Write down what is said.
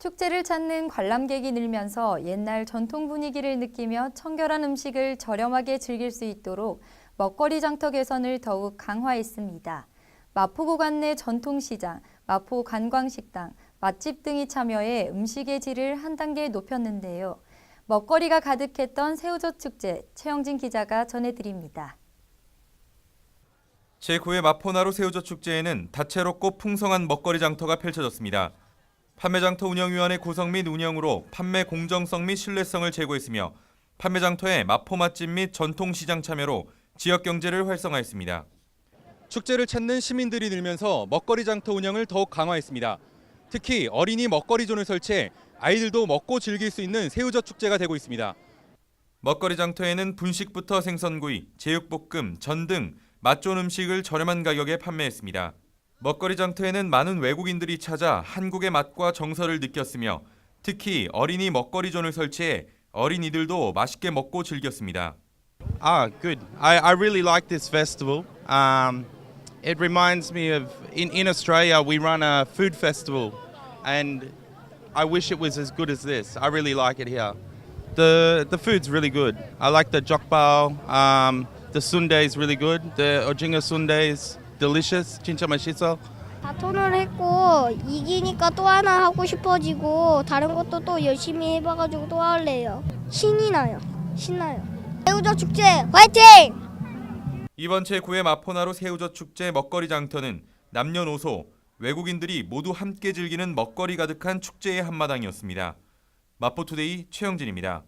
축제를 찾는 관람객이 늘면서 옛날 전통 분위기를 느끼며 청결한 음식을 저렴하게 즐길 수 있도록 먹거리 장터 개선을 더욱 강화했습니다. 마포구간 내 전통시장, 마포 관광식당, 맛집 등이 참여해 음식의 질을 한 단계 높였는데요. 먹거리가 가득했던 새우젓 축제 최영진 기자가 전해드립니다. 제9회 마포나루 새우젓 축제에는 다채롭고 풍성한 먹거리 장터가 펼쳐졌습니다. 판매장터 운영위원회 구성 및 운영으로 판매 공정성 및 신뢰성을 제고했으며 판매장터의 마포 맛집 및 전통시장 참여로 지역 경제를 활성화했습니다. 축제를 찾는 시민들이 늘면서 먹거리 장터 운영을 더욱 강화했습니다. 특히 어린이 먹거리 존을 설치해 아이들도 먹고 즐길 수 있는 새우젓 축제가 되고 있습니다. 먹거리 장터에는 분식부터 생선구이, 제육볶음, 전 등 맛 좋은 음식을 저렴한 가격에 판매했습니다. 먹거리 장터에는 많은 외국인들이 찾아 한국의 맛과 정서를 느꼈으며 특히 어린이 먹거리 존을 설치해 어린이들도 맛있게 먹고 즐겼습니다. Ah, good. I, I really like this festival. Um, it reminds me of in, in Australia we run a food festival, and I wish it was as good as this. I really like it here. The the food's really good. I like the jokbal. Um, the sundae is really good. The ojinga sundae is delicious. 진짜 맛있어. 다 토론했고 이기니까 또 하나 하고 싶어지고 다른 것도 또 열심히 해봐가지고 또 할래요. 신이 나요. 신나요. 새우젓 축제 화이팅! 이번 제9회 마포나루 새우젓 축제 먹거리 장터는 남녀노소, 외국인들이 모두 함께 즐기는 먹거리 가득한 축제의 한마당이었습니다. 마포투데이 최영진입니다.